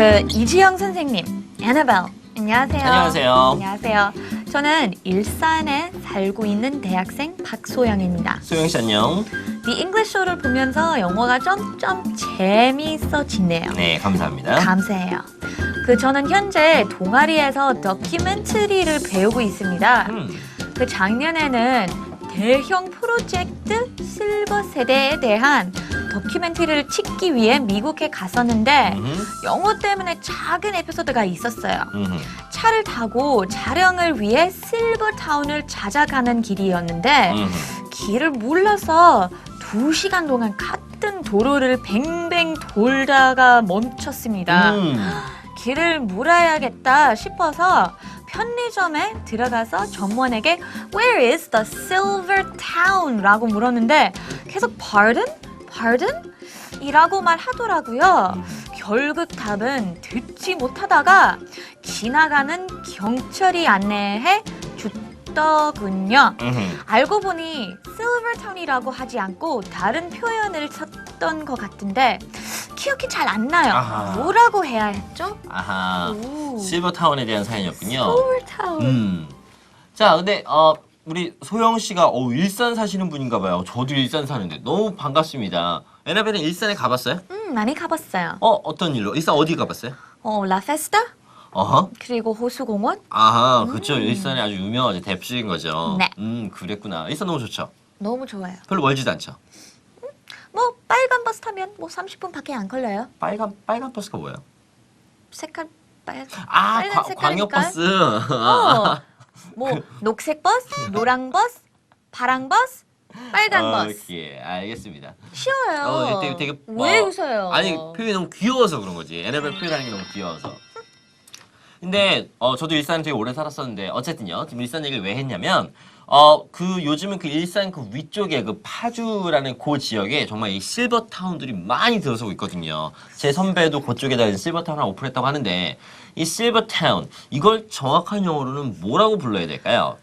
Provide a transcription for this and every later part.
그 이지영 선생님, 애나벨. 안녕하세요. 안녕하세요. 안녕하세요. 저는 일산에 살고 있는 대학생 박소영입니다. 소영 씨 안녕. The English Show를 보면서 영어가 점점 재미있어지네요. 네, 감사합니다. 감사해요. 그 저는 현재 동아리에서 다큐멘터리를 배우고 있습니다. 음, 그 작년에는 대형 프로젝트 실버 세대에 대한 다큐멘터리를 찍기 위해 미국에 갔었는데 음, 영어 때문에 작은 에피소드가 있었어요. 음, 차를 타고 촬영을 위해 실버타운을 찾아가는 길이었는데 음. 길을 몰라서 두 시간 동안 같은 도로를 뱅뱅 돌다가 멈췄습니다. 음. 길을 물어야겠다 싶어서 편의점에 들어가서 점원에게 Where is the Silver Town? 라고 물었는데 계속 Pardon? Pardon? 이라고 말하더라고요. 결국 답은 듣지 못하다가 지나가는 경찰이 안내해 줬더군요. 음. 알고 보니 실버타운이라고 하지 않고 다른 표현을 썼던 것 같은데 기억이 잘 안 나요. 아하. 뭐라고 해야 했죠? 아하. 오. 실버타운에 대한 사연이었군요. 실버타운. 음. 자, 근데 어 우리 소영 씨가 어 일산 사시는 분인가 봐요. 저도 일산 사는데 너무 반갑습니다. 에나벨은 일산에 가봤어요? 음, 많이 가봤어요. 어, 어떤 일로? 일산 어디 가봤어요? 어, 라페스타 어허. 그리고 호수공원 아하, 그쵸. 일산이 아주 유명하죠. 대표적인 거죠. 네. 음, 그랬구나. 일산 너무 좋죠. 너무 좋아요. 별로 멀지도 않죠. 뭐 빨간 버스 타면 뭐 30분 밖에 안 걸려요. 빨간 빨간 버스가 뭐예요? 색깔 빨 아, 빨간 과- 색깔이니까. 광역버스. 어, 뭐 녹색 버스, 노랑 버스, 파랑 버스, 빨간 버스. 오케이, 알겠습니다. 쉬워요. 어, 되게, 되게 왜 어, 웃어요? 아니 표현이 너무 귀여워서 그런 거지. 에나벨 표현하는 게 너무 귀여워서. 근데 어, 저도 일산 되게 오래 살았었는데 어쨌든요. 지금 일산 얘기를 왜 했냐면 어 그 요즘은 그 일산 그 위쪽에 그 파주라는 그 지역에 정말 이 실버 타운들이 많이 들어서고 있거든요. 제 선배도 그쪽에다 실버 타운을 오픈했다고 하는데 이 실버 타운 이걸 정확한 영어로는 뭐라고 불러야 될까요?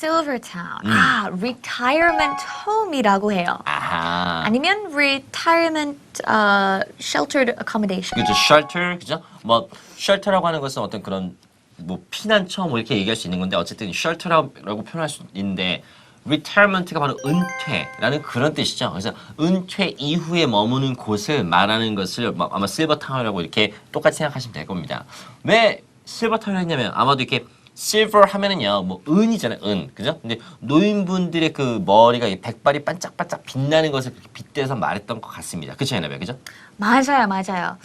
Silvertown. 음. 아, retirement home이라고 해요. 아하. 아니면 retirement uh, sheltered accommodation. 그죠 shelter 그죠 뭐 shelter라고 하는 것은 어떤 그런 뭐 피난처 뭐 이렇게 얘기할 수 있는 건데 어쨌든 shelter라고 표현할 수 있는데 retirement가 바로 은퇴라는 그런 뜻이죠. 그래서 은퇴 이후에 머무는 곳을 말하는 것을 뭐 아마 실버 타운이라고 이렇게 똑같이 생각하시면 될 겁니다. 왜 실버 타운을 했냐면 아마도 이렇게 실버 하면은요 뭐 은이잖아요 은 그죠? 근데 노인분들의 그 머리가 이 백발이 반짝반짝 빛나는 것을 빗대서 말했던 것 같습니다. 그쵸 에나벨 그죠? 맞아요, 맞아요.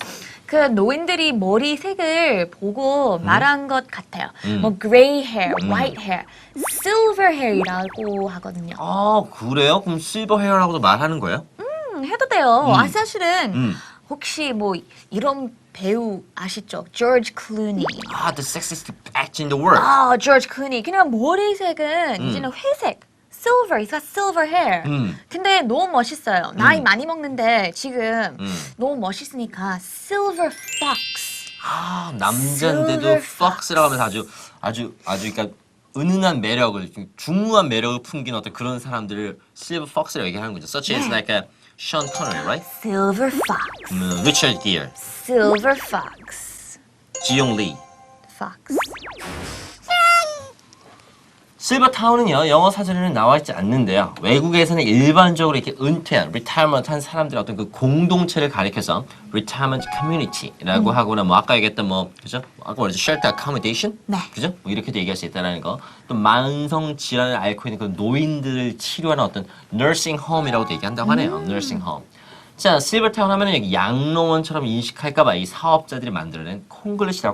그 노인들이 머리색을 보고 말한 것 같아요. 음. 뭐 gray hair, 음. white hair, silver hair이라고 하거든요. 아 그래요? 그럼 실버 헤어라고도 말하는 거예요? 음, 해도 돼요. 음. 아 사실은 음. 혹시 뭐 이런 배우 아시죠? 조지 클루니. 아, the sexiest act in the world. 아, 조지 클루니. 그냥 머리색은 음. 이제는 회색. Silver, he's got silver hair. 음. 근데 너무 멋있어요. 나이 음. 많이 먹는데 지금 음. 너무 멋있으니까 silver fox. 아, 남자인데도 Silver fox라고 하면서 아주 아주 아주 그러니까 은은한 매력을 중후한 매력을 풍기는 어떤 그런 사람들을 silver fox라고 얘기하는 거죠. Such as like a Sean Connery, right? silver fox. 음, Richard Gere, silver fox. 지용 리. fox. 실버타운은요 영어 사전에는 나와 있지 않는데요. 외국에서는 일반적으로 이렇게 은퇴한 retirement 한 사람들의 어떤 그 공동체를 가리켜서 retirement community라고 하거나 뭐 아까 얘기했던 뭐 그죠? 아까 뭐랬죠. shelter accommodation? 네. 그죠? 뭐 이렇게도 얘기할 수 있다는 거또 만성 질환을 앓고 있는 그 노인들을 치료하는 어떤 nursing home이라고도 얘기한다고 하네요. nursing home. 자 실버타운 하면은 여기 양로원처럼 인식할까봐 이 사업자들이 만들어낸 콩글리시라고